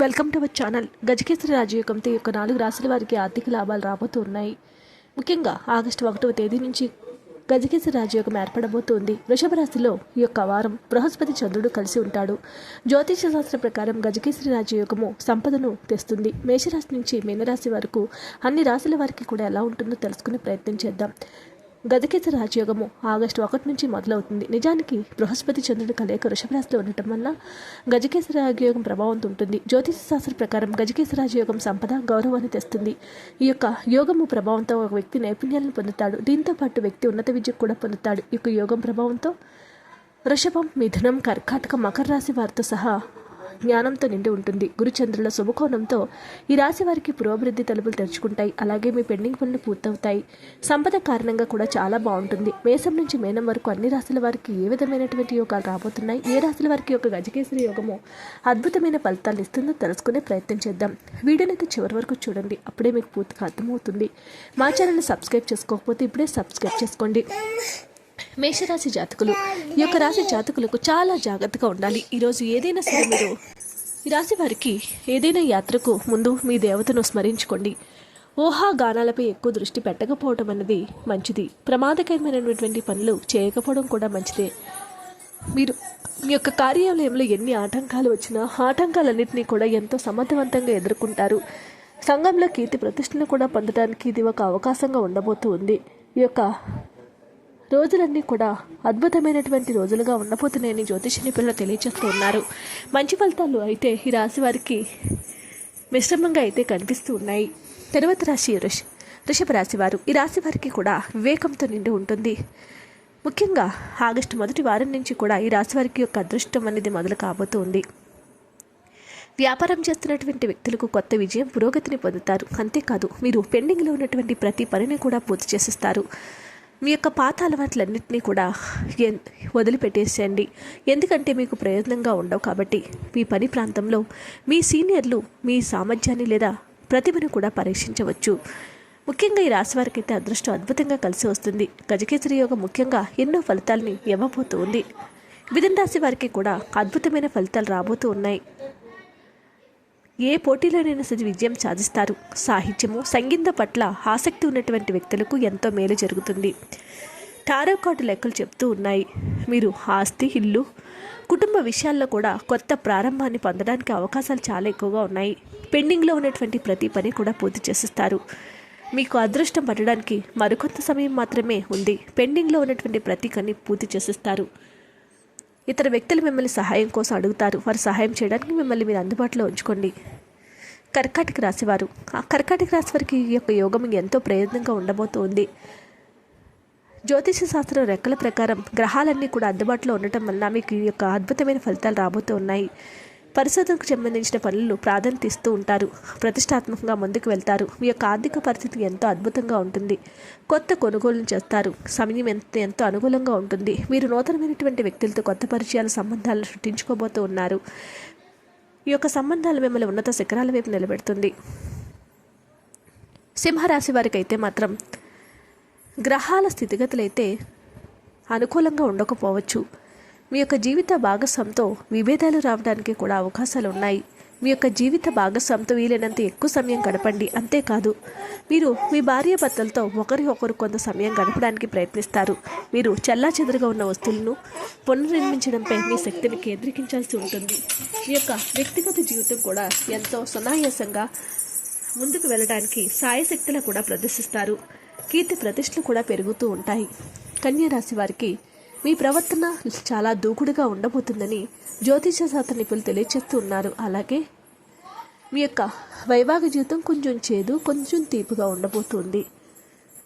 Welcome to our channel. గజకేసరి రాజయోగంతో యొక్క నాలుగు రాశుల వారికి ఆర్థిక లాభాలు రాబోతున్నాయి. ముఖ్యంగా ఆగస్టు ఒకటవ తేదీ నుంచి గజకేసరి రాజయోగం ఏర్పడబోతోంది. వృషభ రాశిలో ఈ యొక్క వారం బృహస్పతి చంద్రుడు కలిసి ఉంటాడు. జ్యోతిష శాస్త్ర ప్రకారం గజకేసరి రాజయోగము సంపదను తెస్తుంది. మేషరాశి నుంచి మీనరాశి వరకు అన్ని రాశుల వారికి కూడా ఎలా ఉంటుందో తెలుసుకునే ప్రయత్నం చేద్దాం. గజకేసరి రాజయోగము ఆగస్టు ఒకటి నుంచి మొదలవుతుంది. నిజానికి బృహస్పతి చంద్రుడి కలయిక వృషభరాశిలో ఉండటం వల్ల గజకేసరి రాజయోగం ప్రభావం ఉంటుంది. జ్యోతిష శాస్త్ర ప్రకారం గజకేసరి రాజయోగం సంపద గౌరవాన్ని తెస్తుంది. ఈ యొక్క యోగము ప్రభావంతో ఒక వ్యక్తి నైపుణ్యాలను పొందుతాడు. దీంతో పాటు వ్యక్తి ఉన్నత విద్య కూడా పొందుతాడు. ఈ యొక్క యోగం ప్రభావంతో వృషభం మిథునం కర్కాటక మకర రాశి వారితో సహా జ్ఞానంతో నిండి ఉంటుంది. గురుచంద్రుల శుభకోణంతో ఈ రాశి వారికి పురోభివృద్ధి తలుపులు తెరుచుకుంటాయి. అలాగే మీ పెండింగ్ పనులు పూర్తవుతాయి. సంపద కారణంగా కూడా చాలా బాగుంటుంది. మేసం నుంచి మేనం వరకు అన్ని రాశుల వారికి ఏ విధమైనటువంటి యోగాలు రాబోతున్నాయి? ఏ రాశుల వారికి యొక్క గజకేసరి యోగము అద్భుతమైన ఫలితాలు ఇస్తుందో తెలుసుకునే ప్రయత్నం చేద్దాం. వీడియోనైతే చివరి వరకు చూడండి. అప్పుడే మీకు పూర్తిగా అర్థమవుతుంది. మా ఛానల్ని సబ్స్క్రైబ్ చేసుకోకపోతే ఇప్పుడే సబ్స్క్రైబ్ చేసుకోండి. మేషరాశి జాతకులు. ఈ యొక్క రాశి జాతకులకు చాలా జాగ్రత్తగా ఉండాలి. ఈరోజు ఏదైనా సరే మీరు ఈ రాశి వారికి ఏదైనా యాత్రకు ముందు మీ దేవతను స్మరించుకోండి. ఊహా గానాలపై ఎక్కువ దృష్టి పెట్టకపోవడం అనేది మంచిది. ప్రమాదకరమైనటువంటి పనులు చేయకపోవడం కూడా మంచిదే. మీరు మీ యొక్క కార్యాలయంలో ఎన్ని ఆటంకాలు వచ్చినా ఆటంకాలన్నింటినీ కూడా ఎంతో సమర్థవంతంగా ఎదుర్కొంటారు. సంఘంలో కీర్తి ప్రతిష్టను కూడా పొందడానికి ఇది ఒక అవకాశంగా ఉండబోతూ ఉంది. ఈ యొక్క రోజులన్నీ కూడా అద్భుతమైనటువంటి రోజులుగా ఉండబోతున్నాయని జ్యోతిష నిపుణులు తెలియజేస్తూ ఉన్నారు. మంచి ఫలితాలు అయితే ఈ రాశి వారికి మిశ్రమంగా అయితే కనిపిస్తూ ఉన్నాయి. తర్వాత రాశి వృష వృషభ రాశి వారు ఈ రాశి వారికి కూడా వివేకంతో నిండి ఉంటుంది. ముఖ్యంగా ఆగస్టు మొదటి వారం నుంచి కూడా ఈ రాశి వారికి యొక్క అదృష్టం అనేది మొదలు కాబోతుంది. వ్యాపారం చేస్తున్నటువంటి వ్యక్తులకు కొత్త విజయం పురోగతిని పొందుతారు. అంతేకాదు మీరు పెండింగ్లో ఉన్నటువంటి ప్రతి పనిని కూడా పూర్తి చేసిస్తారు. మీ యొక్క పాత అలవాట్లన్నింటినీ కూడా ఎన్- వదిలిపెట్టేసేయండి. ఎందుకంటే మీకు ప్రయోజనంగా ఉండవు కాబట్టి మీ పని ప్రాంతంలో మీ సీనియర్లు మీ సామర్థ్యాన్ని లేదా ప్రతిభను కూడా పరీక్షించవచ్చు. ముఖ్యంగా ఈ రాశి వారికి అయితే అదృష్టం అద్భుతంగా కలిసి వస్తుంది. గజకేసరి యోగం ముఖ్యంగా ఎన్నో ఫలితాలని ఇవ్వబోతూ ఉంది మిథున రాశి వారికి కూడా అద్భుతమైన ఫలితాలు రాబోతూ ఉన్నాయి. ఏ పోటీలోనైనా సరే విజయం సాధిస్తారు. సాహిత్యము సంగీతం పట్ల ఆసక్తి ఉన్నటువంటి వ్యక్తులకు ఎంతో మేలు జరుగుతుంది. టారో కార్డు లెక్కలు చెప్తూ ఉన్నాయి. మీరు ఆస్తి ఇల్లు కుటుంబ విషయాల్లో కూడా కొత్త ప్రారంభాన్ని పొందడానికి అవకాశాలు చాలా ఎక్కువగా ఉన్నాయి. పెండింగ్లో ఉన్నటువంటి ప్రతి పని కూడా పూర్తి చేసిస్తారు. మీకు అదృష్టం పడడానికి మరికొంత సమయం మాత్రమే ఉంది. పెండింగ్లో ఉన్నటువంటి ప్రతి పని పూర్తి చేసిస్తారు. ఇతర వ్యక్తులు మిమ్మల్ని సహాయం కోసం అడుగుతారు. వారు సహాయం చేయడానికి మిమ్మల్ని మీరు అందుబాటులో ఉంచుకోండి. కర్కాటక రాశివారు ఆ కర్కాటక రాశి వారికి ఈ యొక్క యోగం ఎంతో ప్రయోజనంగా ఉండబోతోంది. జ్యోతిష శాస్త్రం రెక్కల ప్రకారం గ్రహాలన్నీ కూడా అందుబాటులో ఉండటం వల్ల మీకు ఈ యొక్క అద్భుతమైన ఫలితాలు రాబోతూ ఉన్నాయి. పరిశోధనకు సంబంధించిన పనులు ప్రాధాన్యత ఇస్తూ ఉంటారు. ప్రతిష్టాత్మకంగా ముందుకు వెళ్తారు. మీ యొక్క ఆర్థిక పరిస్థితి ఎంతో అద్భుతంగా ఉంటుంది. కొత్త కొనుగోలు చేస్తారు. సమయం ఎంత ఎంతో అనుకూలంగా ఉంటుంది. మీరు నూతనమైనటువంటి వ్యక్తులతో కొత్త పరిచయాల సంబంధాలను సృష్టించుకోబోతూ ఉన్నారు. ఈ యొక్క సంబంధాలు మిమ్మల్ని ఉన్నత శిఖరాల వైపు నిలబెడుతుంది. సింహరాశి వారికి అయితే మాత్రం గ్రహాల స్థితిగతులైతే అనుకూలంగా ఉండకపోవచ్చు. మీ యొక్క జీవిత భాగస్వామితో విభేదాలు రావడానికి కూడా అవకాశాలు ఉన్నాయి మీ యొక్క జీవిత భాగస్వామితో వీలైనంత ఎక్కువ సమయం గడపండి. అంతేకాదు మీరు మీ భార్య భర్తలతో ఒకరి ఒకరు కొంత సమయం గడపడానికి ప్రయత్నిస్తారు. మీరు చెల్లా ఉన్న వస్తువులను పునర్నిర్మించడంపై మీ శక్తిని కేంద్రీకరించాల్సి ఉంటుంది. మీ యొక్క వ్యక్తిగత జీవితం కూడా ఎంతో సునాయాసంగా ముందుకు వెళ్ళడానికి సాయశక్తులు కూడా ప్రదర్శిస్తారు. కీర్తి ప్రతిష్టలు కూడా పెరుగుతూ ఉంటాయి. కన్యా రాశి వారికి మీ ప్రవర్తన చాలా దూకుడుగా ఉండబోతుందని జ్యోతిష శాస్త్ర నిపుణులు తెలియచేస్తూ ఉన్నారు. అలాగే మీ యొక్క వైవాహిక జీవితం కొంచెం చేదు కొంచెం తీపుగా ఉండబోతుంది.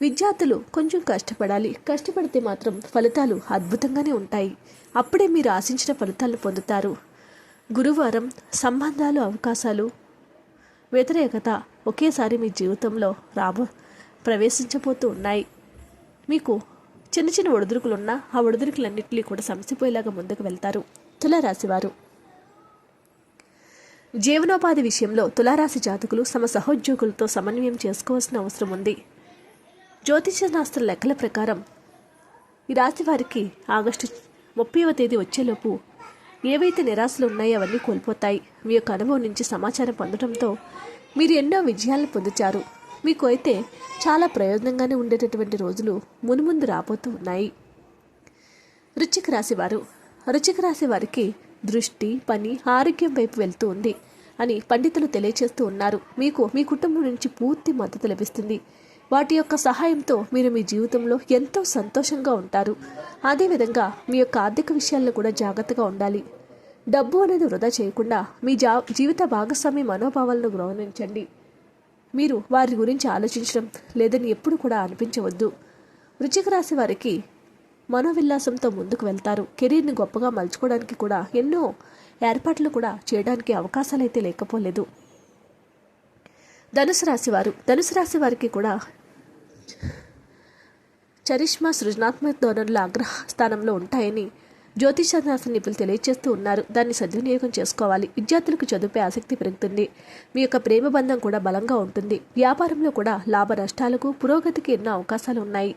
విద్యార్థులు కొంచెం కష్టపడాలి. కష్టపడితే మాత్రం ఫలితాలు అద్భుతంగానే ఉంటాయి. అప్పుడే మీరు ఆశించిన ఫలితాలను పొందుతారు. గురువారం సంబంధాలు అవకాశాలు వ్యతిరేకత ఒకేసారి మీ జీవితంలో రాబో ప్రవేశించబోతూ ఉన్నాయి. మీకు చిన్న చిన్న ఒడిదుడుకులున్నా ఆ ఒడిదుడుకులన్నింటినీ కూడా సమసిపోయేలాగా ముందుకు వెళ్తారు తులారాశివారు. జీవనోపాధి విషయంలో తులారాశి జాతకులు తమ సహోద్యోగులతో సమన్వయం చేసుకోవాల్సిన అవసరం ఉంది. జ్యోతిష శాస్త్ర లెక్కల ప్రకారం ఈ రాశి వారికి ఆగస్టు ముప్పైవ తేదీ వచ్చేలోపు ఏవైతే నిరాశలు ఉన్నాయో అవన్నీ కోల్పోతాయి. మీ యొక్క అనుభవం నుంచి సమాచారం పొందడంతో మీరు ఎన్నో విజయాలను పొందుతారు. మీకు అయితే చాలా ప్రయోజనంగానే ఉండేటటువంటి రోజులు మునుముందు రాబోతూ ఉన్నాయి. వృశ్చిక రాశివారు వృశ్చిక రాశి వారికి దృష్టి పని ఆరోగ్యం వైపు వెళ్తూ ఉంది అని పండితులు తెలియచేస్తూ ఉన్నారు. మీకు మీ కుటుంబం నుంచి పూర్తి మద్దతు లభిస్తుంది. వాటి యొక్క సహాయంతో మీరు మీ జీవితంలో ఎంతో సంతోషంగా ఉంటారు. అదేవిధంగా మీ యొక్క ఆర్థిక విషయాల్లో కూడా జాగ్రత్తగా ఉండాలి. డబ్బు అనేది వృధా చేయకుండా మీ జా జీవిత భాగస్వామి మనోభావాలను గౌరవించండి. మీరు వారి గురించి ఆలోచించడం లేదని ఎప్పుడు కూడా అనిపించవద్దు. వృచ్చిక రాశి వారికి మనోవిల్లాసంతో ముందుకు వెళ్తారు. కెరీర్ని గొప్పగా మలుచుకోవడానికి కూడా ఎన్నో ఏర్పాట్లు కూడా చేయడానికి అవకాశాలు అయితే లేకపోలేదు. ధనుసు రాశి వారు ధనుసు రాశి వారికి కూడా చరిష్మా సృజనాత్మక ధోరణుల అగ్రహ స్థానంలో ఉంటాయని జ్యోతిషశాస్త్ర నిపుణులు తెలియజేస్తూ ఉన్నారు. దాన్ని సద్వినియోగం చేసుకోవాలి. విద్యార్థులకు చదువుపై ఆసక్తి పెరుగుతుంది. మీ యొక్క ప్రేమ బంధం కూడా బలంగా ఉంటుంది. వ్యాపారంలో కూడా లాభ నష్టాలకు పురోగతికి ఎన్నో అవకాశాలు ఉన్నాయి.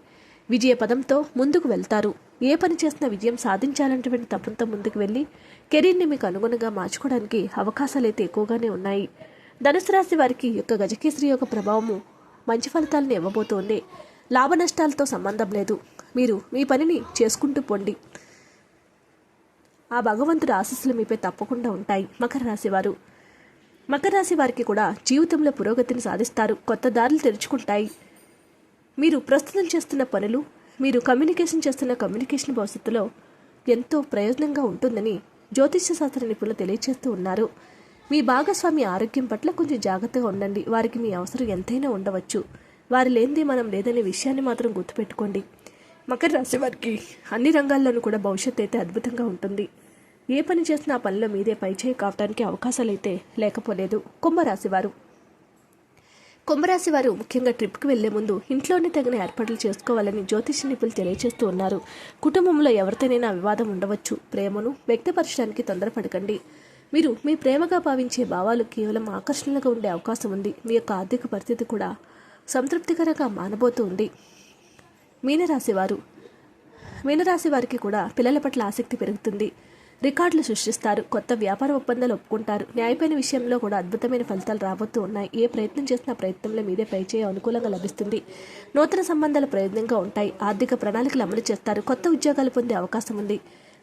విజయ పదంతో ముందుకు వెళ్తారు. ఏ పని చేసినా విజయం సాధించాలన్నటువంటి తపంతో ముందుకు వెళ్ళి కెరీర్ని మీకు అనుగుణంగా మార్చుకోవడానికి అవకాశాలు అయితే ఎక్కువగానే ఉన్నాయి. ధనుసు రాశి వారికి యొక్క గజకేసరి యొక్క ప్రభావము మంచి ఫలితాలను ఇవ్వబోతోంది. లాభ నష్టాలతో సంబంధం లేదు. మీరు మీ పనిని చేసుకుంటూ పొండి. ఆ భగవంతుడి ఆశస్సులు మీపై తప్పకుండా ఉంటాయి మకర రాశి వారు మకర రాశి వారికి కూడా జీవితంలో పురోగతిని సాధిస్తారు కొత్త దారులు తెరుచుకుంటాయి. మీరు ప్రస్తుతం చేస్తున్న పనులు మీరు కమ్యూనికేషన్ చేస్తున్న కమ్యూనికేషన్ భవిష్యత్తులో ఎంతో ప్రయోజనంగా ఉంటుందని జ్యోతిష్య శాస్త్ర నిపుణులు తెలియజేస్తూ ఉన్నారు. మీ భాగస్వామి ఆరోగ్యం పట్ల కొంచెం జాగ్రత్తగా ఉండండి. వారికి మీ అవసరం ఎంతైనా ఉండవచ్చు. వారి లేనిది మనం లేదనే విషయాన్ని మాత్రం గుర్తుపెట్టుకోండి. మకర రాశి వారికి అన్ని రంగాల్లోనూ కూడా భవిష్యత్తు అయితే అద్భుతంగా ఉంటుంది. ఏ పని చేసినా ఆ పనిలో మీదే పైచేయి కావడానికి అవకాశాలు అయితే లేకపోలేదు. కుంభరాశి వారు. కుంభరాశి వారు ముఖ్యంగా ట్రిప్కి వెళ్ళే ముందు ఇంట్లోనే తగిన ఏర్పాట్లు చేసుకోవాలని జ్యోతిష నిపుణులు తెలియజేస్తూ ఉన్నారు. కుటుంబంలో ఎవరితోనైనా వివాదం ఉండవచ్చు. ప్రేమను వ్యక్తపరచడానికి తొందరపడకండి. మీరు మీ ప్రేమగా భావించే భావాలు కేవలం ఆకర్షణలుగా ఉండే అవకాశం ఉంది. మీ యొక్క ఆర్థిక పరిస్థితి కూడా సంతృప్తికరంగా మానబోతూ ఉంది. మీనరాశి వారు మీనరాశి వారికి కూడా పిల్లల పట్ల ఆసక్తి పెరుగుతుంది. రికార్డులు సృష్టిస్తారు. కొత్త వ్యాపార ఒప్పందాలు ఒప్పుకుంటారు. న్యాయపైన విషయంలో కూడా అద్భుతమైన ఫలితాలు రాబోతూ ఉన్నాయి. ఏ ప్రయత్నం చేసినా ప్రయత్నంలో మీదే పైచేయ అనుకూలంగా లభిస్తుంది. నూతన సంబంధాలు ప్రయోజనంగా ఉంటాయి. ఆర్థిక ప్రణాళికలు అమలు చేస్తారు. కొత్త ఉద్యోగాలు పొందే అవకాశం ఉంది.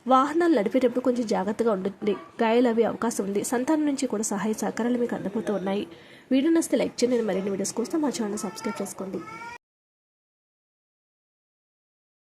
వాహనాలు నడిపేటప్పుడు కొంచెం జాగ్రత్తగా ఉంటుంది గాయాలు అవి అవకాశం ఉంది. సంతానం నుంచి కూడా సహాయ సహకారాలు మీకు అందబోతూ ఉన్నాయి. వీడియో నస్తే లైక్ చేయండి. మరిన్ని వీడియోస్ కోసం మా ఛానల్ సబ్స్క్రైబ్ చేసుకోండి.